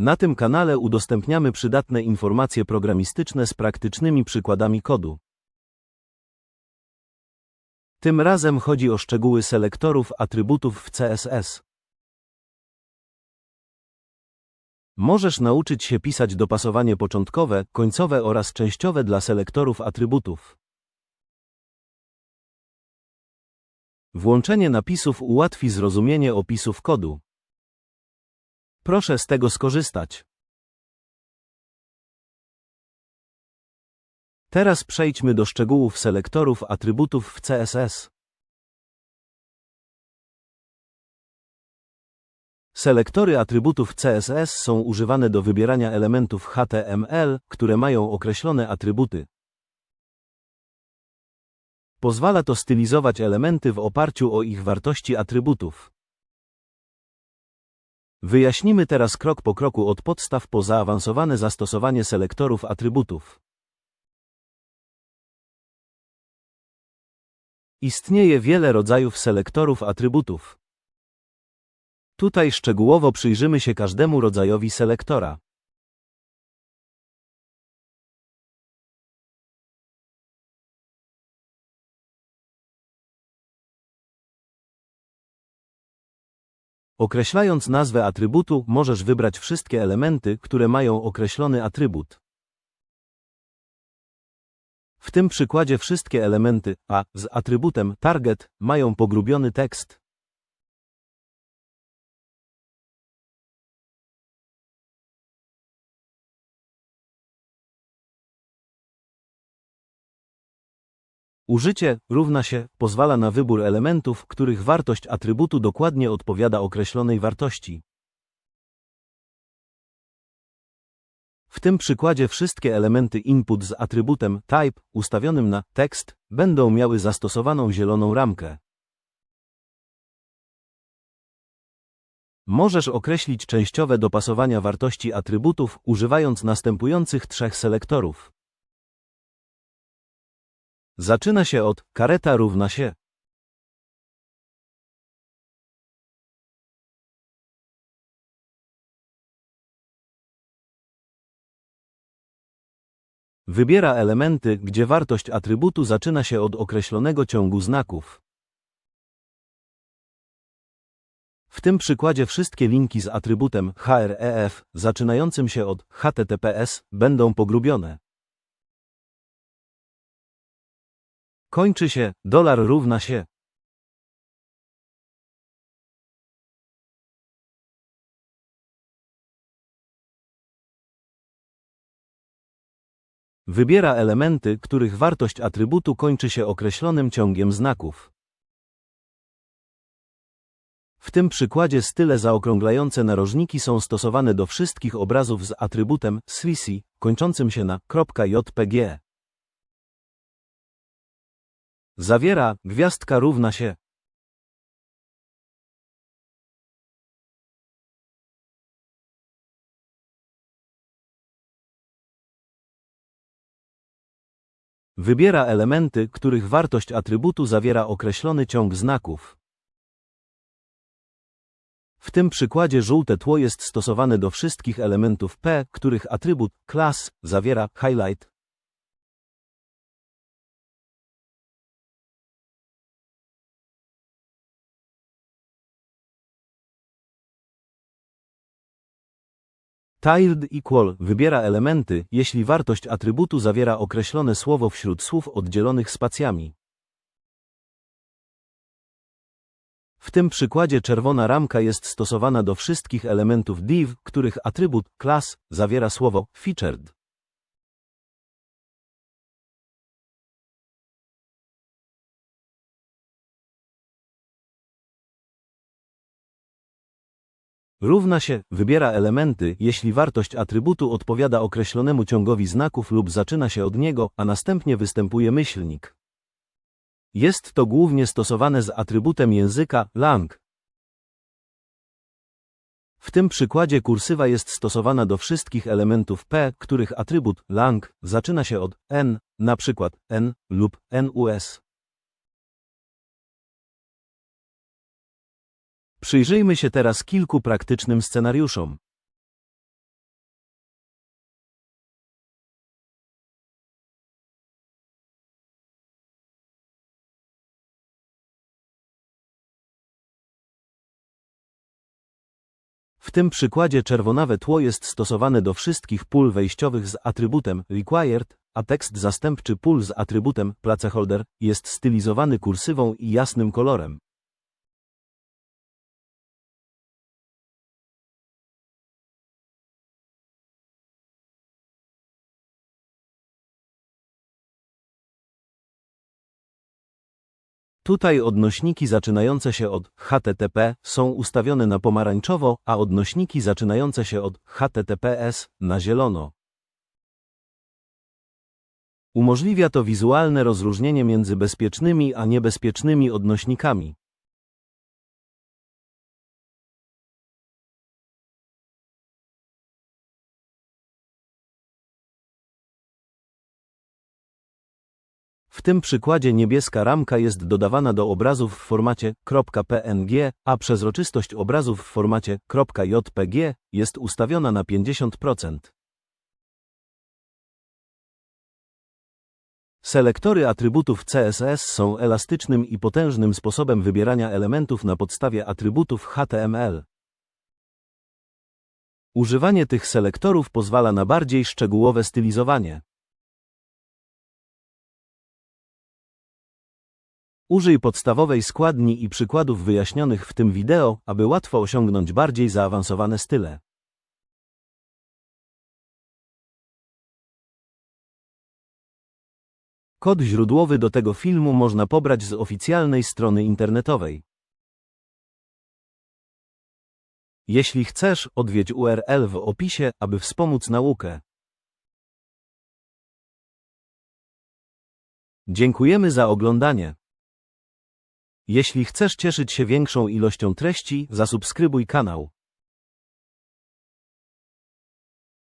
Na tym kanale udostępniamy przydatne informacje programistyczne z praktycznymi przykładami kodu. Tym razem chodzi o szczegóły selektorów atrybutów w CSS. Możesz nauczyć się pisać dopasowanie początkowe, końcowe oraz częściowe dla selektorów atrybutów. Włączenie napisów ułatwi zrozumienie opisów kodu. Proszę z tego skorzystać. Teraz przejdźmy do szczegółów selektorów atrybutów w CSS. Selektory atrybutów CSS są używane do wybierania elementów HTML, które mają określone atrybuty. Pozwala to stylizować elementy w oparciu o ich wartości atrybutów. Wyjaśnimy teraz krok po kroku od podstaw po zaawansowane zastosowanie selektorów atrybutów. Istnieje wiele rodzajów selektorów atrybutów. Tutaj szczegółowo przyjrzymy się każdemu rodzajowi selektora. Określając nazwę atrybutu, możesz wybrać wszystkie elementy, które mają określony atrybut. W tym przykładzie wszystkie elementy a z atrybutem target mają pogrubiony tekst. Użycie równa się pozwala na wybór elementów, których wartość atrybutu dokładnie odpowiada określonej wartości. W tym przykładzie wszystkie elementy input z atrybutem type ustawionym na tekst będą miały zastosowaną zieloną ramkę. Możesz określić częściowe dopasowania wartości atrybutów używając następujących trzech selektorów. Zaczyna się od kareta równa się. Wybiera elementy, gdzie wartość atrybutu zaczyna się od określonego ciągu znaków. W tym przykładzie wszystkie linki z atrybutem href zaczynającym się od https będą pogrubione. Kończy się, dolar równa się. Wybiera elementy, których wartość atrybutu kończy się określonym ciągiem znaków. W tym przykładzie style zaokrąglające narożniki są stosowane do wszystkich obrazów z atrybutem .cc, kończącym się na .jpg. Zawiera, gwiazdka równa się. Wybiera elementy, których wartość atrybutu zawiera określony ciąg znaków. W tym przykładzie żółte tło jest stosowane do wszystkich elementów P, których atrybut class zawiera highlight. Tiled equal wybiera elementy, jeśli wartość atrybutu zawiera określone słowo wśród słów oddzielonych spacjami. W tym przykładzie czerwona ramka jest stosowana do wszystkich elementów div, których atrybut class zawiera słowo featured. Równa się, wybiera elementy, jeśli wartość atrybutu odpowiada określonemu ciągowi znaków lub zaczyna się od niego, a następnie występuje myślnik. Jest to głównie stosowane z atrybutem języka lang. W tym przykładzie kursywa jest stosowana do wszystkich elementów P, których atrybut lang zaczyna się od n, przykład n lub nus. Przyjrzyjmy się teraz kilku praktycznym scenariuszom. W tym przykładzie czerwonawe tło jest stosowane do wszystkich pól wejściowych z atrybutem required, a tekst zastępczy pól z atrybutem placeholder jest stylizowany kursywą i jasnym kolorem. Tutaj odnośniki zaczynające się od HTTP są ustawione na pomarańczowo, a odnośniki zaczynające się od HTTPS na zielono. Umożliwia to wizualne rozróżnienie między bezpiecznymi a niebezpiecznymi odnośnikami. W tym przykładzie niebieska ramka jest dodawana do obrazów w formacie .png, a przezroczystość obrazów w formacie .jpg jest ustawiona na 50%. Selektory atrybutów CSS są elastycznym i potężnym sposobem wybierania elementów na podstawie atrybutów HTML. Używanie tych selektorów pozwala na bardziej szczegółowe stylizowanie. Użyj podstawowej składni i przykładów wyjaśnionych w tym wideo, aby łatwo osiągnąć bardziej zaawansowane style. Kod źródłowy do tego filmu można pobrać z oficjalnej strony internetowej. Jeśli chcesz, odwiedź URL w opisie, aby wspomóc naukę. Dziękujemy za oglądanie. Jeśli chcesz cieszyć się większą ilością treści, zasubskrybuj kanał.